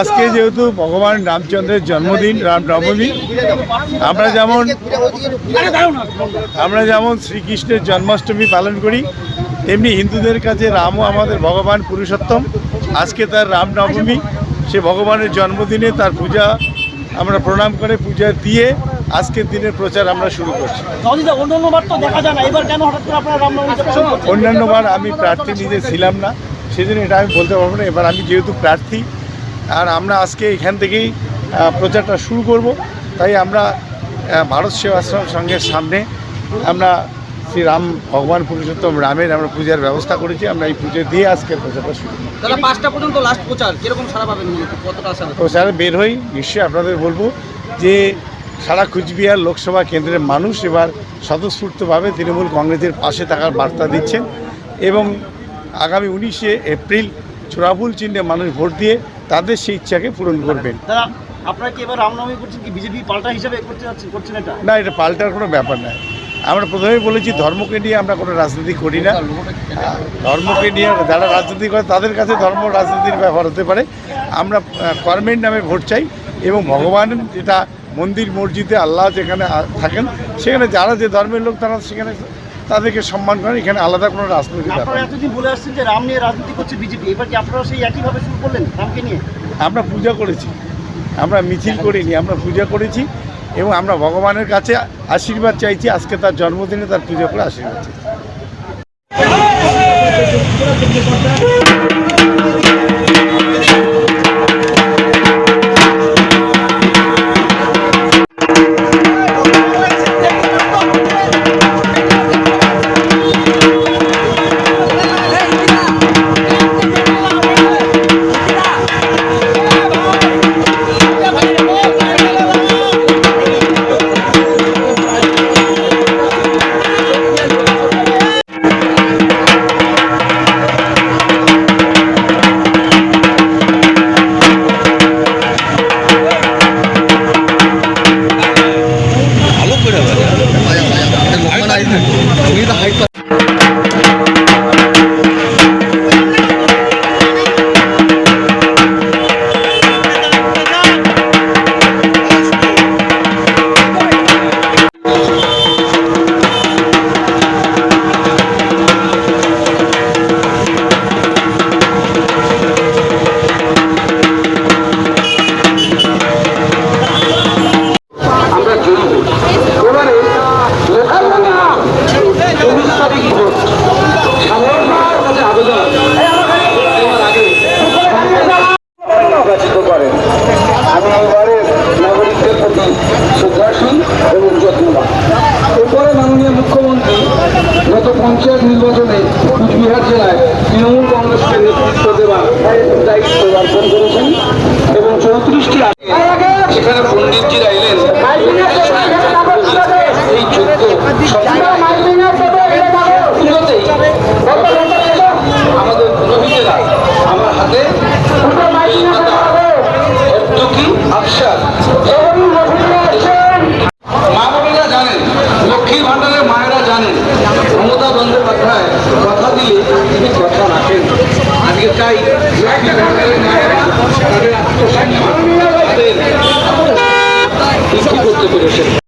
আজকে যেহেতু ভগবান রামচন্দ্রের জন্মদিন রামনবমী আমরা যেমন আমরা যেমন শ্রীকৃষ্ণের জন্মাষ্টমী পালন করি তেমনি হিন্দুদের কাছে রামও আমাদের ভগবান পুরুষোত্তম। আজকে তার রামনবমী সে ভগবানের জন্মদিনে তার পূজা আমরা প্রণাম করে পূজা দিয়ে আজকের দিনের প্রচার আমরা শুরু করছি। অন্যান্য বার আমি প্রার্থী নিজে ছিলাম না। সেজন্য এটা আমি বলতে পারব না। এবার আমি যেহেতু প্রার্থী আর আমরা আজকে এখান থেকেই প্রচারটা শুরু করব। তাই আমরা ভারত সেবাশ্রম সংঘের সামনে আমরা শ্রী রাম ভগবান পুরুষোত্তম রামের আমরা পূজার ব্যবস্থা করেছি। আমরা এই পুজো দিয়ে আজকের প্রচারটা শুরু করব। তাহলে পাঁচটা পর্যন্ত লাস্ট প্রচার কীরকম সারা পাবেন কতটা আশা প্রচারে বের হই নিশ্চয়ই আপনাদের বলব যে সারা কুচবিহার লোকসভা কেন্দ্রের মানুষ এবার স্বতঃস্ফূর্তভাবে তৃণমূল কংগ্রেসের পাশে থাকার বার্তা দিচ্ছেন এবং আগামী উনিশে এপ্রিল চোরাবুল চিহ্নে মানুষ ভোট দিয়ে তাদের সেই ইচ্ছাকে পূরণ করবেন। দাদা আপনারা কি এবার রামনবমী করছেন কি? বিজেপি পাল্টা হিসাবে করতে যাচ্ছেন করছেন এটা? না এটা পাল্টার কোনো ব্যাপার নয় আমরা প্রথমেই বলেছি ধর্মকে নিয়ে আমরা কোনো রাজনীতি করি না। ধর্মকে নিয়ে যারা রাজনীতি করে তাদের কাছে ধর্ম রাজনীতির ব্যবহার হতে পারে। আমরা কর্মের নামে ভোট চাই এবং ভগবান যেটা মন্দির মসজিদে আল্লাহ যেখানে থাকেন সেখানে যারা যে ধর্মের লোক তারা সেখানে তাদেরকে সম্মান করেন এখানে আলাদা কোনো রাজনীতি ব্যাপার আপনারা এতদিন বলে আসছেন যে রাম নিয়ে রাজনীতি করছে বিজেপি এবার কি আপনারা সেই একইভাবে শুরু করলেন রামকে নিয়ে? আমরা পূজা করেছি আমরা মিছিল করিনি আমরা পূজা করেছি এবং আমরা ভগবানের কাছে আশীর্বাদ চাইছি আজকে তার জন্মদিনে তার পূজা করে আশীর্বাদ চাইছি। এবং যত্নবান এরপরে মাননীয় মুখ্যমন্ত্রী গত পঞ্চায়েত নির্বাচনে কুচবিহার জেলায় তৃণমূল কংগ্রেসকে নেতৃত্ব দেওয়ার দায়িত্ব অর্পণ করেছেন এবং চৌত্রিশটি সেখানে পণ্ডিতজিরা এলেন এই যোগ্য পুজোতেই চাই তাদের আত্মসম্মান। করতে পেরেছেন?